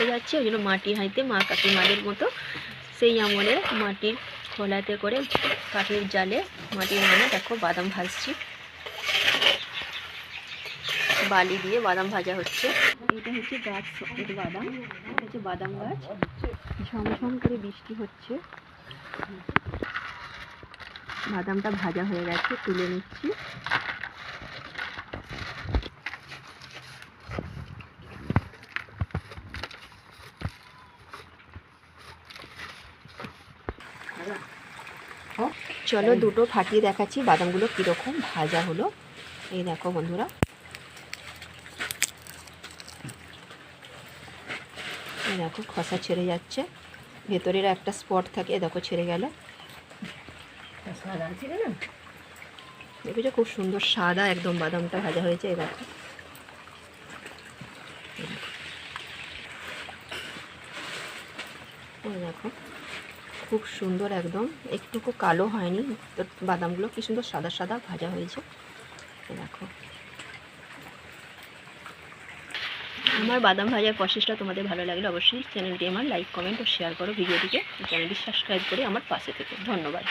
বসে যাচ্ছে, ওই জন্য মাটির হাঁড়িতে মা কাকিমাদের মতো সেই আমলে মাটির খোলাতে করে কাঠের জালে মাটির মানে দেখো বাদাম ভাজছি। বালি দিয়ে বাদাম ভাজা হচ্ছে। এটা হচ্ছে গাছ বাদাম, এটা হচ্ছে বাদাম গাছ। ঝমঝম করে বৃষ্টি হচ্ছে। বাদামটা ভাজা হয়ে গেছে, তুলে নিচ্ছি। চলো দুটো ফাটিয়ে দেখাচ্ছি, বাদামগুলো কীরকম ভাজা হলো। এই দেখো বন্ধুরা। দেখো, খসা ছেড়ে যাচ্ছে। ভেতরের একটা স্পট থাকে দেখো ছেড়ে গেল। দেখেছ খুব সুন্দর সাদা একদম বাদামটা ভাজা হয়েছে এই দেখো। দেখো। খুব সুন্দর একদম। একটুকু কালো হয়নি। তো বাদামগুলো কি সুন্দর সাদা সাদা ভাজা হয়েছে। দেখো। আমার বাদাম ভাজার প্রসেসটা তোমাদের ভালো লাগলে অবশ্যই চ্যানেলটি আমার লাইক কমেন্ট ও শেয়ার করো ভিডিওটিকে। চ্যানেলটি সাবস্ক্রাইব করে আমার পাশে থেকে। ধন্যবাদ।